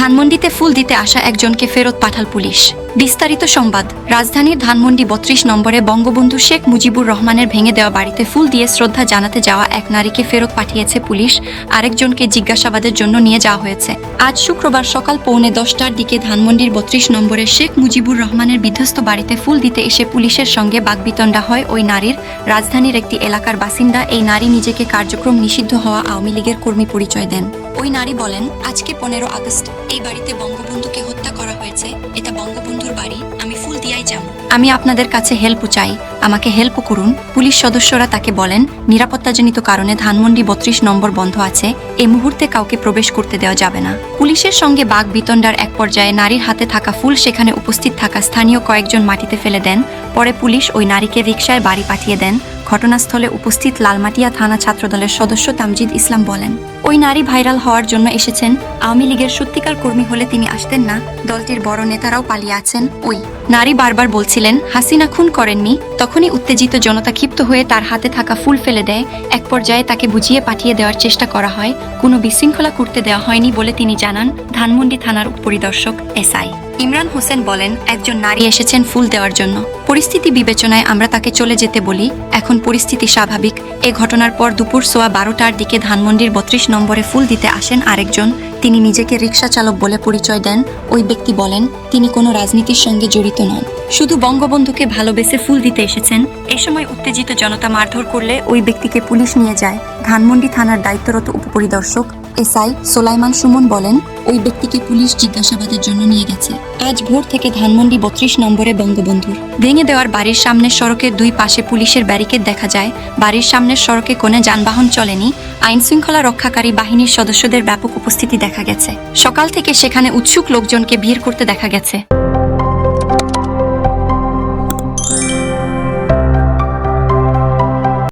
ধানমন্ডিতে ফুল দিতে আসা একজনকে ফেরত পাঠাল পুলিশ। বিস্তারিত সংবাদ, রাজধানীর ধানমন্ডি বত্রিশ নম্বরে বঙ্গবন্ধু শেখ মুজিবুর রহমানের ভেঙে দেওয়া বাড়িতে ফুল দিয়ে শ্রদ্ধা জানাতে যাওয়া এক নারীকে ফেরত পাঠিয়েছে পুলিশ, আরেকজনকে জিজ্ঞাসাবাদের জন্য নিয়ে যাওয়া হয়েছে। আজ শুক্রবার সকাল পৌনে দশটার দিকে ধানমন্ডির বত্রিশ নম্বরে শেখ মুজিবুর রহমানের বিধ্বস্ত বাড়িতে ফুল দিতে এসে পুলিশের সঙ্গে বাগবিতণ্ডা হয় ওই নারীর। রাজধানীর একটি এলাকার বাসিন্দা এই নারী নিজেকে কার্যক্রম নিষিদ্ধ হওয়া আওয়ামী লীগের কর্মী পরিচয় দেন। ওই নারী বলেন, আজকে পনেরো আগস্ট, এই বাড়িতে বঙ্গবন্ধুকে হত্যা করা হয়েছে। এটা বঙ্গবন্ধুর বাড়ি, আমি ফুল দিয়াই যাব। আমি আপনাদের কাছে হেল্প চাই। আমাকে হেল্প করুন। পুলিশ সদস্যরা তাকে বলেন, নিরাপত্তাজনিত কারণে ধানমন্ডি বত্রিশ নম্বর বন্ধ আছে। এ মুহূর্তে কাউকে প্রবেশ করতে দেওয়া যাবে না। পুলিশের সঙ্গে বাঘ বিতণ্ডার এক পর্যায়ে নারীর হাতে থাকা ফুল সেখানে উপস্থিত থাকা স্থানীয় কয়েকজন মাটিতে ফেলে দেন। পরে পুলিশ ওই নারীকে রিকশায় বাড়ি পাঠিয়ে দেন। ঘটনাস্থলে উপস্থিত লালমাটিয়া থানা ছাত্রদলের সদস্য তামজিদ ইসলাম বলেন, ওই নারী ভাইরাল হওয়ার জন্য এসেছেন। আওয়ামী লীগের সত্যিকার কর্মী হলে তিনি আসতেন না। দলটির বড় নেতারাও পালিয়ে আছেন। ওই নারী বারবার বলছিলেন, হাসিনা খুন করেননি। তখনই উত্তেজিত জনতা ক্ষিপ্ত হয়ে তার হাতে থাকা ফুল ফেলে দেয়। এক পর্যায়ে তাকে বুঝিয়ে পাঠিয়ে দেওয়ার চেষ্টা করা হয়। কোনো বিশৃঙ্খলা করতে দেওয়া হয়নি বলে তিনি জানান ধানমন্ডি থানার উপপরিদর্শক এসআই। ইমরান হোসেন বলেন, একজন নারী এসেছেন ফুল দেওয়ার জন্য। পরিস্থিতি বিবেচনায় আমরা তাকে চলে যেতে বলি। এখন পরিস্থিতি স্বাভাবিক। এ ঘটনার পর দুপুর সোয়া বারোটার দিকে ধানমন্ডির বত্রিশ নম্বরে ফুল দিতে আসেন আরেকজন। তিনি নিজেকে রিক্সা চালক বলে পরিচয় দেন। ওই ব্যক্তি বলেন, তিনি কোনো রাজনীতির সঙ্গে জড়িত নন। শুধু বঙ্গবন্ধুকে ভালোবেসে ফুল দিতে এসেছেন। এ সময় উত্তেজিত জনতা মারধর করলে ওই ব্যক্তিকে পুলিশ নিয়ে যায়। ধানমন্ডি থানার দায়িত্বরত উপপরিদর্শক এসআই সোলাইমান সুমন বলেন, ওই ব্যক্তিকে পুলিশ জিজ্ঞাসাবাদের জন্য নিয়ে গেছে। আজ ভোর থেকে ধানমন্ডি বত্রিশ নম্বরে বঙ্গবন্ধুর। ভেঙে দেওয়ার বাড়ির সামনের সড়কের দুই পাশে পুলিশের ব্যারিকেড দেখা যায়। বাড়ির সামনের সড়কে কোনো যানবাহন চলেনি। আইন শৃঙ্খলা রক্ষাকারী বাহিনীর সদস্যদের ব্যাপক উপস্থিতি দেখা গেছে। সকাল থেকে সেখানে উৎসুক লোকজনকে ভিড় করতে দেখা গেছে।